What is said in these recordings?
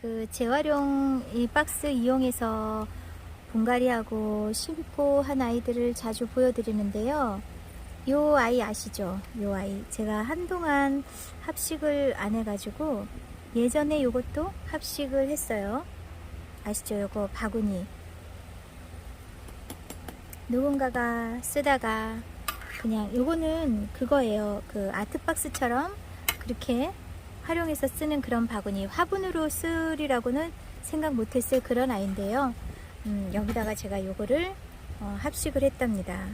그 재활용 이 박스 이용해서 분갈이하고 심고 한 아이들을 자주 보여드리는데요. 요 아이 아시죠? 요 아이. 제가 한동안 합식을 안 해가지고 예전에 요것도 합식을 했어요. 아시죠? 요거 바구니. 누군가가 쓰다가 그냥 요거는 그거예요. 그 아트박스처럼 그렇게 활용해서 쓰는 그런 바구니. 화분으로 쓰리라고는 생각 못했을 그런 아이인데요. 음, 여기다가 제가 요거를 어, 합식을 했답니다.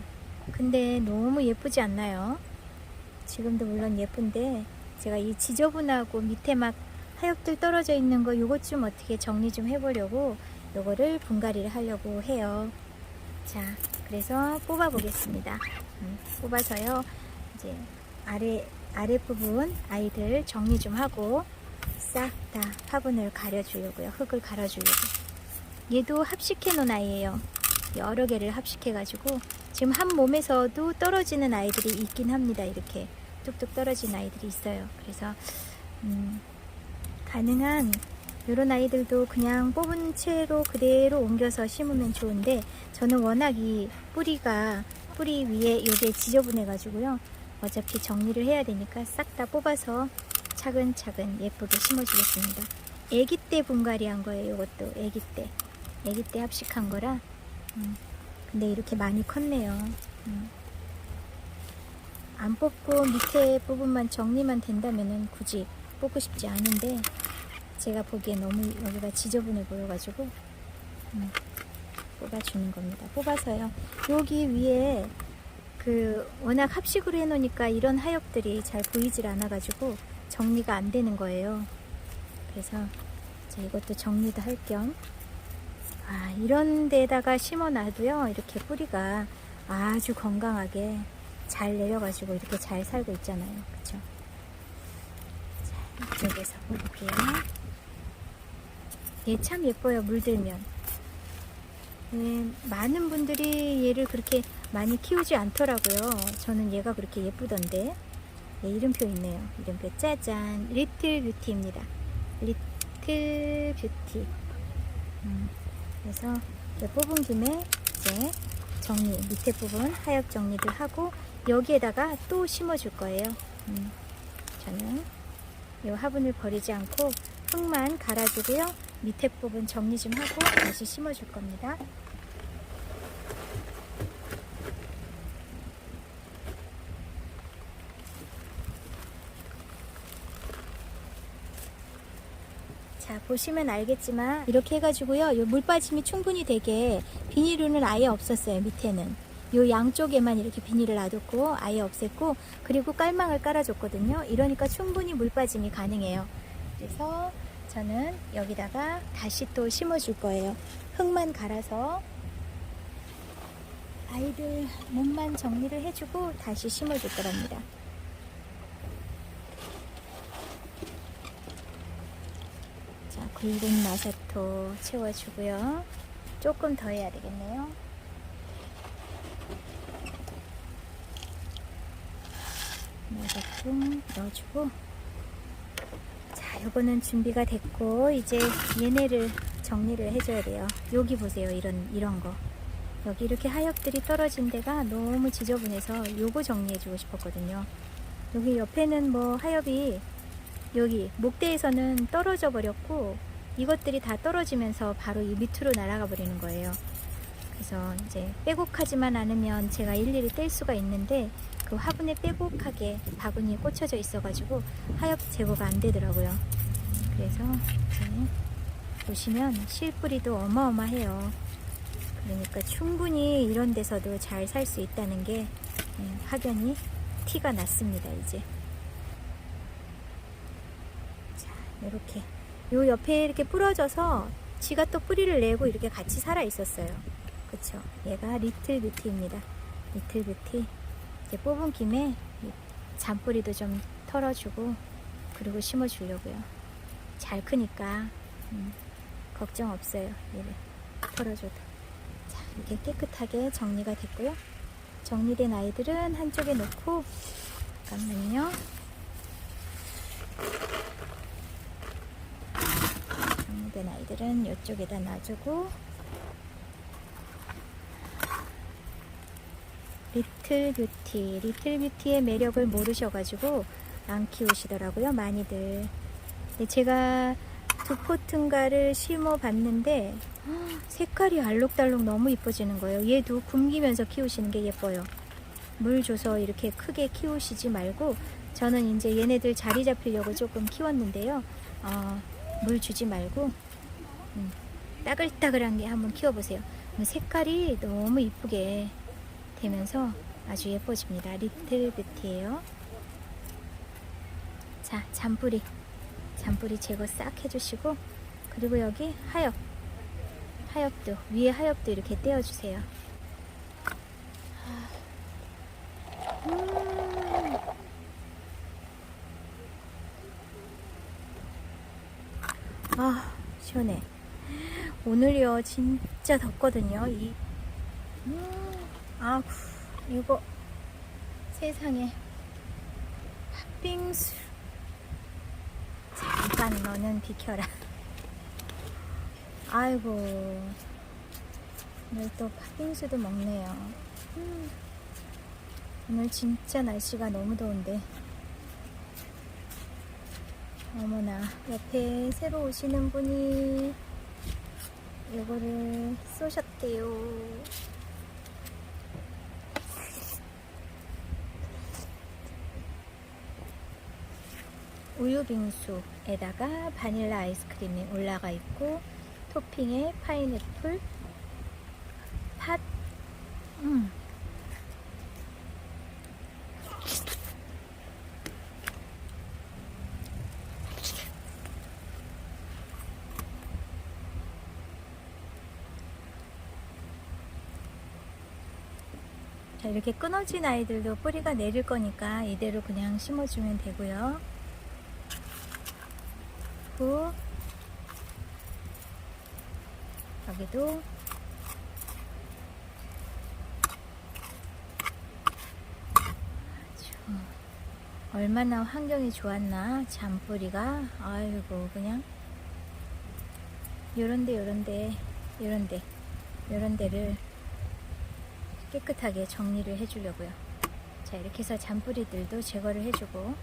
근데 너무 예쁘지 않나요? 지금도 물론 예쁜데 제가 이 지저분하고 밑에 막 하엽들 떨어져 있는 거 요것 좀 어떻게 정리 좀 해보려고 요거를 분갈이를 하려고 해요. 자, 그래서 뽑아 보겠습니다. 음, 뽑아서요. 이제 아래 아래 부분 아이들 정리 좀 하고 싹 다 화분을 가려주려고요. 흙을 갈아주려고. 얘도 합식해 놓은 아이예요. 여러 개를 합식해 가지고 지금 한 몸에서도 떨어지는 아이들이 있긴 합니다. 이렇게 뚝뚝 떨어진 아이들이 있어요. 그래서 음, 가능한 이런 아이들도 그냥 뽑은 채로 그대로 옮겨서 심으면 좋은데 저는 워낙 이 뿌리가 뿌리 위에 요게 지저분해 가지고요. 어차피 정리를 해야 되니까 싹 다 뽑아서 차근차근 예쁘게 심어주겠습니다. 애기 때 분갈이 한 거예요. 이것도 애기 때. 애기 때 합식한 거라. 음, 근데 이렇게 많이 컸네요. 음. 안 뽑고 밑에 부분만 정리만 된다면은 굳이 뽑고 싶지 않은데 제가 보기에 너무 여기가 지저분해 보여가지고 음, 뽑아주는 겁니다. 뽑아서요. 여기 위에 그 워낙 합식으로 해놓으니까 이런 하엽들이 잘 보이질 않아가지고 정리가 안 되는 거예요. 그래서 자, 이것도 정리도 할 겸 아, 이런 데다가 심어놔도요 이렇게 뿌리가 아주 건강하게 잘 내려가지고 이렇게 잘 살고 있잖아요. 그쵸? 자, 이쪽에서 볼게요. 얘 참 예뻐요, 물들면. 네, 많은 분들이 얘를 그렇게 많이 키우지 않더라고요. 저는 얘가 그렇게 예쁘던데. 네, 이름표 있네요. 이름표 짜잔. 리틀 뷰티입니다. 리틀 뷰티. 음, 그래서 뽑은 김에 이제 정리, 밑에 부분 하엽 정리를 하고 여기에다가 또 심어줄 거예요. 음, 저는 이 화분을 버리지 않고 흙만 갈아주고요. 밑에 부분 정리 좀 하고 다시 심어줄 겁니다. 자 보시면 알겠지만 이렇게 해가지고요 요 물 빠짐이 충분히 되게 비닐은 아예 없었어요 밑에는. 요 양쪽에만 이렇게 비닐을 놔뒀고 아예 없앴고 그리고 깔망을 깔아줬거든요. 이러니까 충분히 물 빠짐이 가능해요. 그래서 저는 여기다가 다시 또 심어줄 거예요. 흙만 갈아서 아이들 몸만 정리를 해주고 다시 심어줄 거랍니다 자, 굵은 마사토 채워주고요. 조금 더 해야 되겠네요. 마사토 넣어주고 자, 요거는 준비가 됐고 이제 얘네를 정리를 해줘야 돼요. 여기 보세요. 이런 이런 거. 여기 이렇게 하엽들이 떨어진 데가 너무 지저분해서 요거 정리해주고 싶었거든요. 여기 옆에는 뭐 하엽이 여기 목대에서는 떨어져 버렸고 이것들이 다 떨어지면서 바로 이 밑으로 날아가 버리는 거예요. 그래서 이제 빼곡하지만 않으면 제가 일일이 뗄 수가 있는데 그 화분에 빼곡하게 바구니에 꽂혀져 있어가지고 하엽 제거가 안 되더라고요. 그래서 보시면 실뿌리도 어마어마해요. 그러니까 충분히 이런 데서도 잘 살 수 있다는 게 예, 확연히 티가 났습니다. 이제. 이렇게 요 옆에 이렇게 부러져서 지가 또 뿌리를 내고 이렇게 같이 살아 있었어요. 그쵸? 얘가 리틀 뷰티입니다. 리틀 뷰티. 이제 뽑은 김에 이 잔뿌리도 좀 털어주고 그리고 심어주려고요. 잘 크니까 음, 걱정 없어요. 얘를 털어줘도. 자, 이렇게 깨끗하게 정리가 됐고요. 정리된 아이들은 한쪽에 놓고 잠깐만요. 것들은 이쪽에다 놔주고 리틀 뷰티 리틀 뷰티의 매력을 모르셔가지고 안 키우시더라고요 많이들. 제가 두 포트인가를 심어 봤는데 색깔이 알록달록 너무 이뻐지는 거예요. 얘도 굶기면서 키우시는 게 예뻐요. 물 줘서 이렇게 크게 키우시지 말고 저는 이제 얘네들 자리 잡히려고 조금 키웠는데요. 어, 물 주지 말고 음, 따글따글한 게 한번 키워보세요 색깔이 너무 이쁘게 되면서 아주 예뻐집니다. 리틀 뷰티예요. 자, 잔뿌리. 잔뿌리 제거 싹 해주시고 그리고 여기 하엽. 하엽도 위에 하엽도 이렇게 떼어주세요. 음. 아, 시원해. 오늘요. 진짜 덥거든요. 이 음, 아구 이거 세상에. 팥빙수. 잠깐 너는 비켜라. 아이고 오늘 또 팥빙수도 먹네요. 음, 오늘 진짜 날씨가 너무 더운데. 어머나 옆에 새로 오시는 분이 요거를 쏘셨대요 우유 빙수에다가 바닐라 아이스크림이 올라가 있고 토핑에 파인애플, 팥, 음. 이렇게 끊어진 아이들도 뿌리가 내릴 거니까 이대로 그냥 심어주면 되고요. 그리고 여기도. 얼마나 환경이 좋았나 잔뿌리가. 아이고 그냥. 요런데 요런데 요런데 요런 데를 깨끗하게 정리를 해주려고요 자 이렇게 해서 잔뿌리들도 제거를 해주고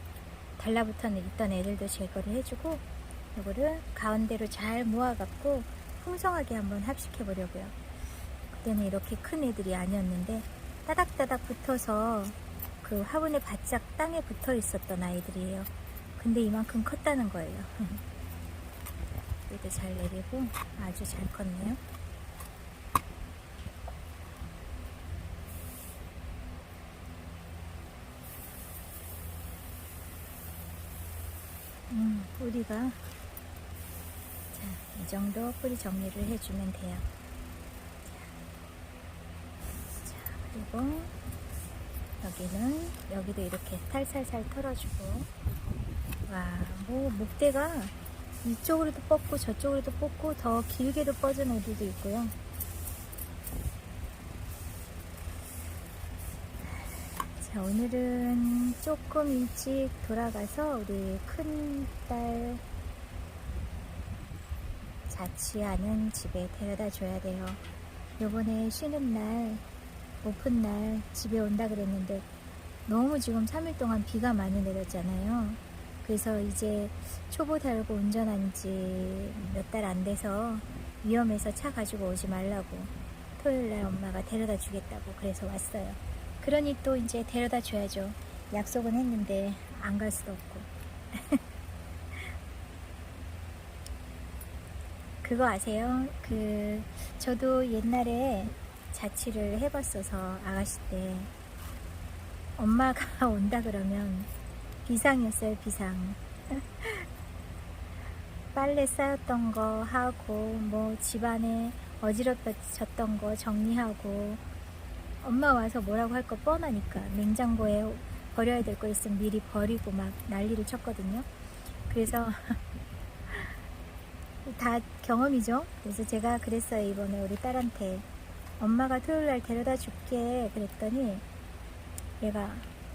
달라붙어 있던 애들도 제거를 해주고 이거를 가운데로 잘 모아갖고 풍성하게 한번 합식해 보려고요. 그때는 이렇게 큰 애들이 아니었는데 따닥따닥 붙어서 그 화분에 바짝 땅에 붙어 있었던 아이들이에요. 근데 이만큼 컸다는 거예요. 여기도 잘 내리고 아주 잘 컸네요. 음, 뿌리가 자, 이 정도 뿌리 정리를 해주면 돼요. 자, 그리고 여기는 여기도 이렇게 살살살 털어주고 와, 뭐 목대가 이쪽으로도 뻗고 저쪽으로도 뻗고 더 길게도 뻗은 애들도 있고요. 자, 오늘은 조금 일찍 돌아가서 우리 큰딸 자취하는 집에 데려다 줘야 돼요. 요번에 쉬는 날, 오픈 날 집에 온다 그랬는데 너무 지금 3일 동안 비가 많이 내렸잖아요. 그래서 이제 초보 달고 운전한 지 몇 달 안 돼서 위험해서 차 가지고 오지 말라고 토요일 날 엄마가 데려다 주겠다고 그래서 왔어요. 그러니 또 이제 데려다 줘야죠. 약속은 했는데 안 갈 수도 없고. 그거 아세요? 그 저도 옛날에 자취를 해봤어서 아가씨 때 엄마가 온다 그러면 비상이었어요 비상. 빨래 쌓였던 거 하고 뭐 집안에 어지럽혀졌던 거 정리하고 엄마 와서 뭐라고 할 거 뻔하니까 냉장고에 버려야 될 거 있으면 미리 버리고 막 난리를 쳤거든요. 그래서 다 경험이죠. 그래서 제가 그랬어요 이번에 우리 딸한테 엄마가 토요일 날 데려다 줄게 그랬더니 얘가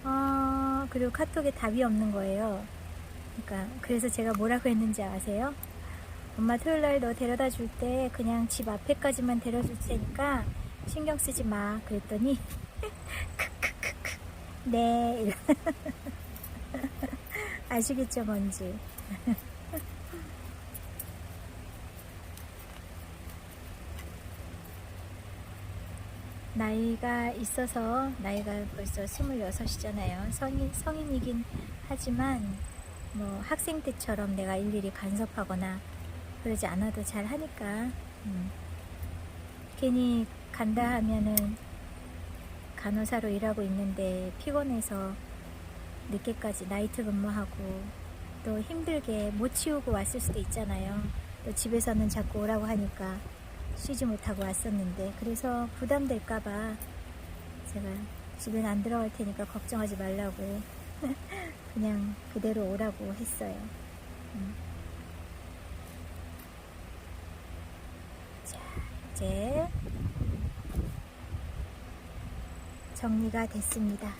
아 그리고 카톡에 답이 없는 거예요. 그러니까 그래서 제가 뭐라고 했는지 아세요? 엄마 토요일 날 너 데려다 줄 때 그냥 집 앞에까지만 데려줄 테니까 신경 쓰지 마. 그랬더니 크크크크 네 아시겠죠 뭔지. 나이가 있어서 나이가 벌써 26이잖아요. 성인, 성인이긴 하지만 뭐 학생 때처럼 내가 일일이 간섭하거나 그러지 않아도 잘 하니까 음. 괜히 간다 하면은 간호사로 일하고 있는데 피곤해서 늦게까지 나이트 근무하고 또 힘들게 못 치우고 왔을 수도 있잖아요. 또 집에서는 자꾸 오라고 하니까 쉬지 못하고 왔었는데 그래서 부담될까봐 제가 집엔 안 들어갈 테니까 걱정하지 말라고 그냥 그대로 오라고 했어요. 음. 자, 이제 정리가 됐습니다.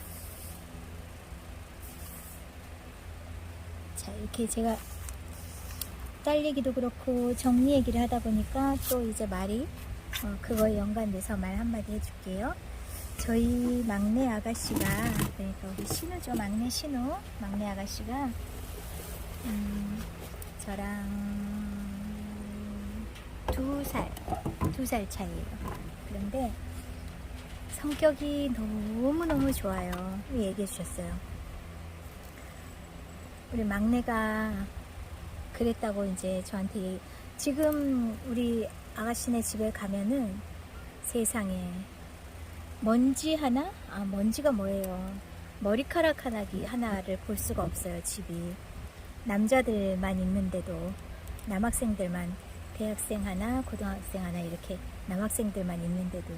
자, 이렇게 제가 딸 얘기도 그렇고 정리 얘기를 하다 보니까 또 이제 말이 어, 그거에 연관돼서 말 한마디 해줄게요. 저희 막내 아가씨가 그러니까 우리 신우죠 막내 신우 막내 아가씨가 음, 저랑 두 살 두 살 차이예요. 그런데 성격이 너무 너무 좋아요. 얘기해 주셨어요. 우리 막내가 그랬다고 이제 저한테 지금 우리 아가씨네 집에 가면은 세상에 먼지 하나? 아 먼지가 뭐예요? 머리카락 하나 하나를 볼 수가 없어요 집이 남자들만 있는데도 남학생들만 대학생 하나 고등학생 하나 이렇게 남학생들만 있는데도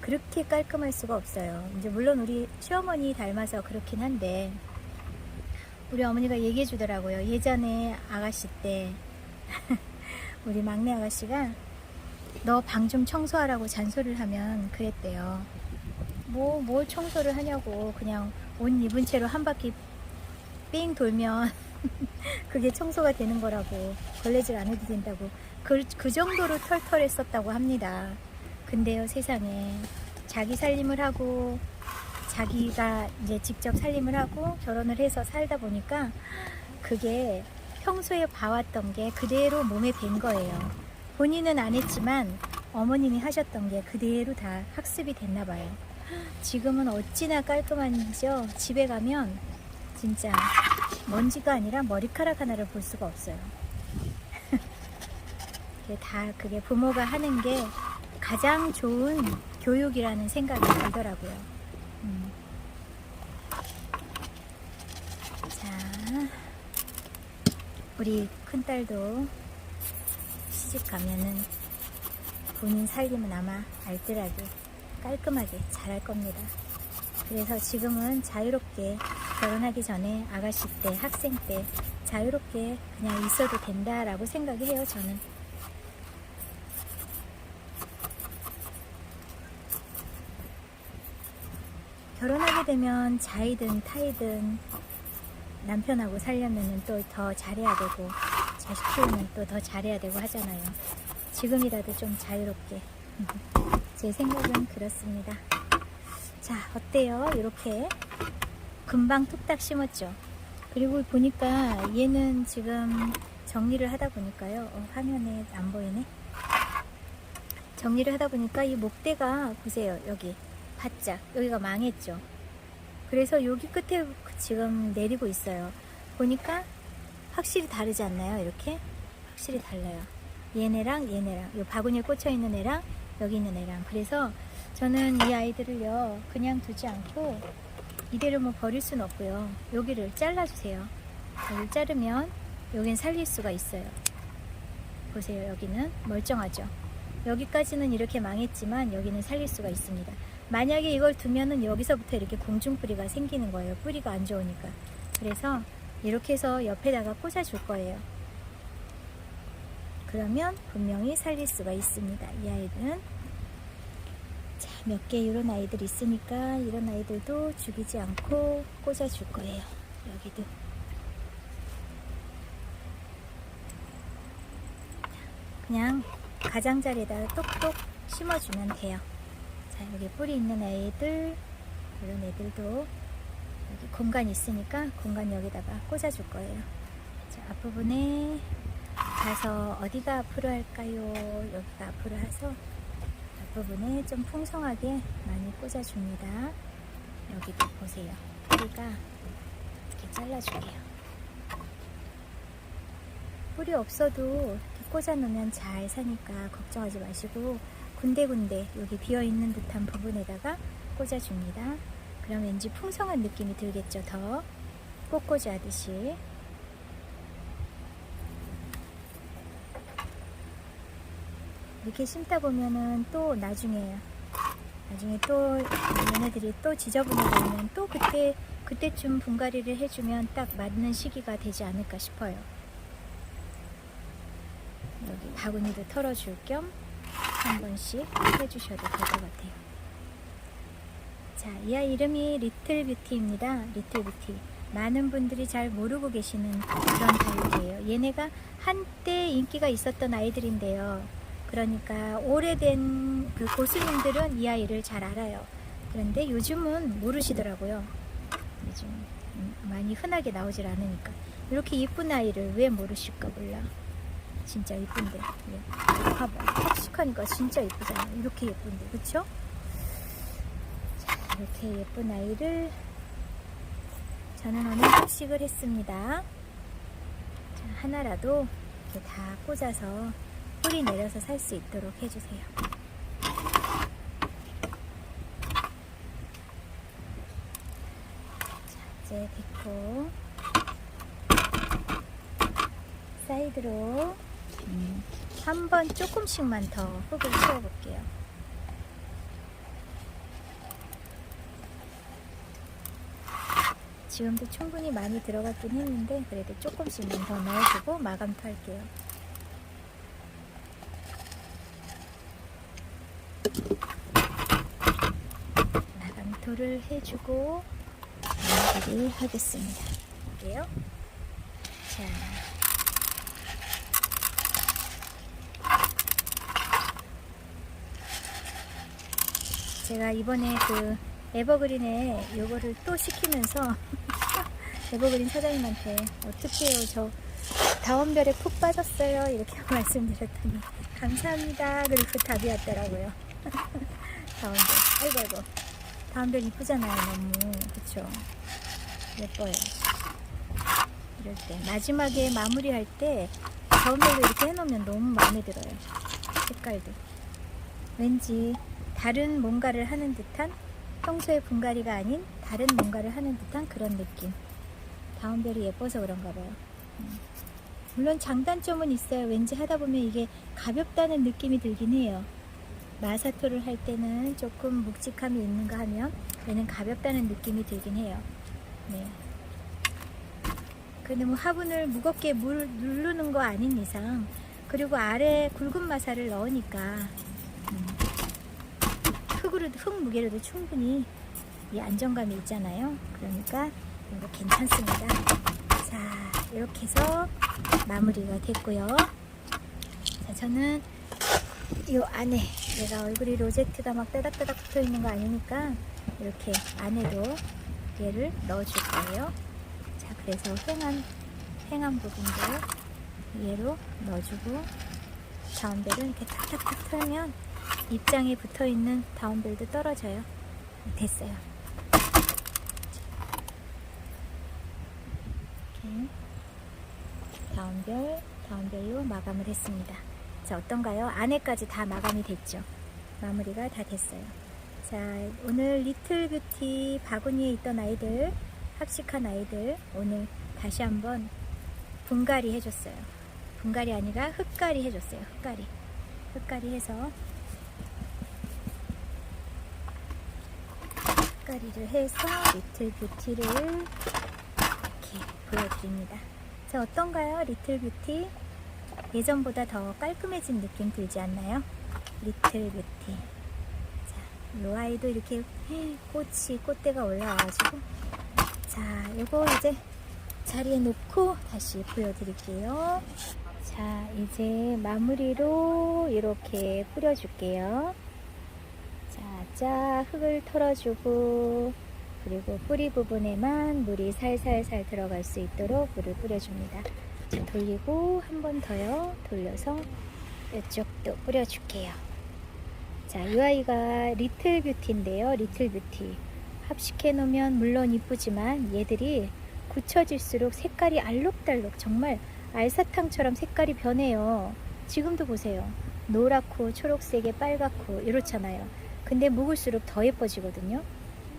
그렇게 깔끔할 수가 없어요. 이제 물론 우리 시어머니 닮아서 그렇긴 한데 우리 어머니가 얘기해 주더라고요. 예전에 아가씨 때 우리 막내 아가씨가 너 방 좀 청소하라고 잔소리를 하면 그랬대요. 뭐, 뭘 청소를 하냐고. 그냥 옷 입은 채로 한 바퀴 삥 돌면 그게 청소가 되는 거라고. 걸레질 안 해도 된다고. 그, 그 정도로 털털했었다고 합니다. 근데요, 세상에. 자기 살림을 하고, 자기가 이제 직접 살림을 하고 결혼을 해서 살다 보니까 그게 평소에 봐왔던 게 그대로 몸에 밴 거예요. 본인은 안 했지만 어머님이 하셨던 게 그대로 다 학습이 됐나 봐요. 지금은 어찌나 깔끔한지요. 집에 가면 진짜 먼지가 아니라 머리카락 하나를 볼 수가 없어요. 다 그게 부모가 하는 게 가장 좋은 교육이라는 생각이 들더라고요. 음. 자, 우리 큰딸도 시집 가면은 본인 살림은 아마 알뜰하게 깔끔하게 잘할 겁니다. 그래서 지금은 자유롭게 결혼하기 전에 아가씨 때, 학생 때 자유롭게 그냥 있어도 된다라고 생각을 해요, 저는. 결혼하게 되면 자이든 타이든 남편하고 살려면 또 더 잘해야 되고 자식 키우면 또 더 잘해야 되고 하잖아요. 지금이라도 좀 자유롭게. 제 생각은 그렇습니다. 자, 어때요? 이렇게 금방 뚝딱 심었죠? 그리고 보니까 얘는 지금 정리를 하다 보니까요. 어, 화면에 안 보이네. 정리를 하다 보니까 이 목대가 보세요. 여기 바짝 여기가 망했죠. 그래서 여기 끝에 지금 내리고 있어요. 보니까 확실히 다르지 않나요? 이렇게 확실히 달라요. 얘네랑 얘네랑 이 바구니에 꽂혀 있는 애랑 여기 있는 애랑 그래서 저는 이 아이들을요 그냥 두지 않고 이대로 뭐 버릴 순 없고요. 여기를 잘라주세요. 여기를 자르면 여긴 살릴 수가 있어요. 보세요. 여기는 멀쩡하죠. 여기까지는 이렇게 망했지만 여기는 살릴 수가 있습니다. 만약에 이걸 두면은 여기서부터 이렇게 공중뿌리가 생기는 거예요. 뿌리가 안 좋으니까. 그래서 이렇게 해서 옆에다가 꽂아줄 거예요. 그러면 분명히 살릴 수가 있습니다. 이 아이들은. 자, 몇 개 이런 아이들 있으니까 이런 아이들도 죽이지 않고 꽂아줄 거예요. 여기도. 그냥 가장자리에다가 똑똑 심어주면 돼요. 자, 여기 뿌리 있는 애들, 이런 애들도 여기 공간 있으니까 공간 여기다가 꽂아줄 거예요. 자, 앞부분에 가서 어디가 앞으로 할까요? 여기가 앞으로 해서 앞부분에 좀 풍성하게 많이 꽂아줍니다. 여기도 보세요. 뿌리가 이렇게 잘라줄게요. 뿌리 없어도 이렇게 꽂아놓으면 잘 사니까 걱정하지 마시고 군데군데 여기 비어있는 듯한 부분에다가 꽂아줍니다. 그럼 왠지 풍성한 느낌이 들겠죠, 더. 꽃꽂이 하듯이. 이렇게 심다 보면은 또 나중에 나중에 또 얘네들이 또 지저분해지면 또 그때 그때쯤 분갈이를 해주면 딱 맞는 시기가 되지 않을까 싶어요. 여기 바구니도 털어줄 겸 한 번씩 해주셔도 될 것 같아요. 자, 이 아이 이름이 리틀 뷰티입니다. 리틀 뷰티. 많은 분들이 잘 모르고 계시는 그런 다육이에요. 얘네가 한때 인기가 있었던 아이들인데요. 그러니까 오래된 그 고수님들은 이 아이를 잘 알아요. 그런데 요즘은 모르시더라고요. 요즘 음, 많이 흔하게 나오질 않으니까. 이렇게 이쁜 아이를 왜 모르실까 몰라. 진짜 이쁜데. 예. 봐봐. 톡식하니까 진짜 이쁘잖아요. 이렇게 예쁜데. 그쵸? 자, 이렇게 예쁜 아이를 저는 오늘 톡식을 했습니다. 자, 하나라도 이렇게 다 꽂아서 뿌리 내려서 살 수 있도록 해주세요. 자, 이제 됐고 사이드로 음, 한 번 조금씩만 더 흙을 채워볼게요. 지금도 충분히 많이 들어갔긴 했는데 그래도 조금씩만 더 넣어주고 마감토 할게요. 마감토를 해주고 마무리를 하겠습니다. 볼게요. 자. 제가 이번에 그 에버그린에 요거를 또 시키면서 에버그린 사장님한테 어떻게 해요? 저 다원별에 푹 빠졌어요. 이렇게 말씀드렸더니 감사합니다. 그리고 답이 왔더라고요. 다원별. 아이고 아이고. 다원별 이쁘잖아요 너무. 그쵸? 예뻐요. 이럴 때. 마지막에 마무리할 때 다원별로 이렇게 해놓으면 너무 마음에 들어요. 색깔도. 왠지 다른 뭔가를 하는 듯한 평소의 분갈이가 아닌 다른 뭔가를 하는 듯한 그런 느낌. 다운별이 예뻐서 그런가 봐요. 음. 물론 장단점은 있어요. 왠지 하다 보면 이게 가볍다는 느낌이 들긴 해요. 마사토를 할 때는 조금 묵직함이 있는가 하면 얘는 가볍다는 느낌이 들긴 해요. 네. 근데 뭐 화분을 무겁게 물, 누르는 거 아닌 이상 그리고 아래 굵은 마사를 넣으니까 음. 흙으로 흙 무게로도 충분히 이 안정감이 있잖아요. 그러니까 이거 괜찮습니다. 자 이렇게 해서 마무리가 됐고요. 자 저는 이 안에 내가 얼굴이 로제트가 막 따닥따닥 붙어 있는 거 아니니까 이렇게 안에도 얘를 넣어줄 거예요. 자 그래서 횡한 횡한 부분도 얘로 넣어주고 가운데를 이렇게 탁탁탁 털면 입장에 붙어 있는 다운벨도 떨어져요. 됐어요. 이렇게 다운별, 다운별로 마감을 했습니다. 자, 어떤가요? 안에까지 다 마감이 됐죠. 마무리가 다 됐어요. 자, 오늘 리틀 뷰티 바구니에 있던 아이들, 합식한 아이들, 오늘 다시 한번 분갈이 해줬어요. 분갈이 아니라 흙갈이 해줬어요. 흙갈이. 흙갈이 해서 흙가리를 해서 리틀 뷰티를 이렇게 보여드립니다. 자, 어떤가요? 리틀 뷰티? 예전보다 더 깔끔해진 느낌 들지 않나요? 리틀 뷰티. 자, 요 아이도 이렇게 꽃이, 꽃대가 올라와가지고. 자, 요거 이제 자리에 놓고 다시 보여드릴게요. 자, 자, 이제 마무리로 이렇게 뿌려줄게요. 자, 쫙 흙을 털어주고, 그리고 뿌리 부분에만 물이 살살살 들어갈 수 있도록 물을 뿌려줍니다. 자, 돌리고 한 번 더요. 돌려서 이쪽도 뿌려줄게요. 자, 이 아이가 리틀 뷰티인데요. 리틀 뷰티. 합식해 놓으면 물론 이쁘지만 얘들이 굳혀질수록 색깔이 알록달록 정말 알사탕처럼 색깔이 변해요. 지금도 보세요. 노랗고 초록색에 빨갛고 이렇잖아요. 근데 묵을수록 더 예뻐지거든요.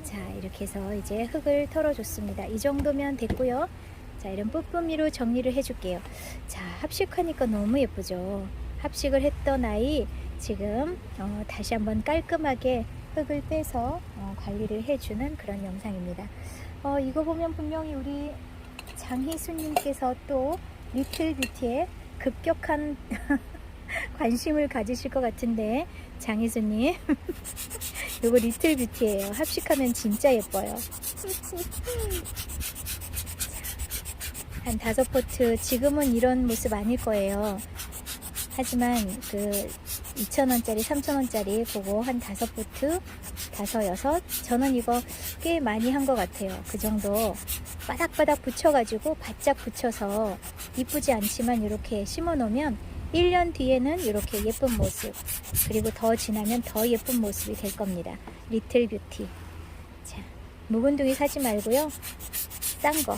자, 이렇게 해서 이제 흙을 털어줬습니다. 이 정도면 됐고요. 자, 이런 뿌뿌미로 정리를 해줄게요. 자, 합식하니까 너무 예쁘죠. 합식을 했던 아이 지금 어, 다시 한번 깔끔하게 흙을 빼서 어, 관리를 해주는 그런 영상입니다. 어, 이거 보면 분명히 우리 장희수님께서 또 리틀 뷰티에 급격한 관심을 가지실 것 같은데 장희수님 이거 리틀 뷰티예요. 합식하면 진짜 예뻐요. 한 다섯 포트 지금은 이런 모습 아닐 거예요. 하지만 그 2,000원짜리, 3,000원짜리 그거 한 다섯 포트, 다섯, 여섯 저는 이거 꽤 많이 한 것 같아요. 그 정도 바닥바닥 붙여가지고 바짝 붙여서 이쁘지 않지만 이렇게 심어 놓으면 1년 뒤에는 이렇게 예쁜 모습 그리고 더 지나면 더 예쁜 모습이 될 겁니다. 리틀 뷰티. 자, 묵은둥이 사지 말고요. 싼 거,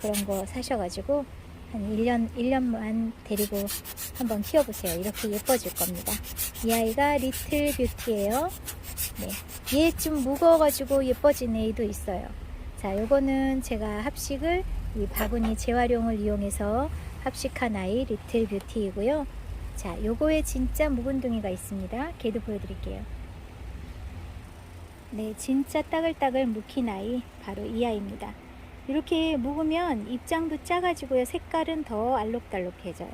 그런 거 사셔가지고 한 1년, 1년만 데리고 한번 키워보세요. 이렇게 예뻐질 겁니다. 이 아이가 리틀 뷰티예요. 네. 얘 좀 무거워가지고 예뻐진 애도 있어요. 자, 요거는 제가 합식을 이 바구니 재활용을 이용해서 합식한 아이 리틀 뷰티이고요. 자, 요거에 진짜 묵은둥이가 있습니다. 걔도 보여드릴게요. 네, 진짜 따글따글 묵힌 아이 바로 이 아이입니다. 이렇게 묵으면 입장도 작아지고요. 색깔은 더 알록달록해져요.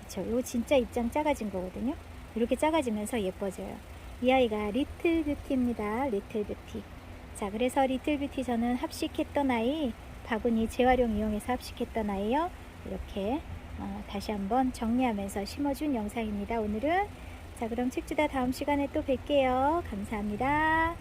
그쵸? 이거 진짜 입장 작아진 거거든요. 이렇게 작아지면서 예뻐져요. 이 아이가 리틀 뷰티입니다. 리틀 뷰티. 자, 그래서 리틀뷰티 저는 합식했던 아이, 바구니 재활용 이용해서 합식했던 아이요. 이렇게 어, 다시 한번 정리하면서 심어준 영상입니다. 오늘은 자, 그럼 책주다 다음 시간에 또 뵐게요. 감사합니다.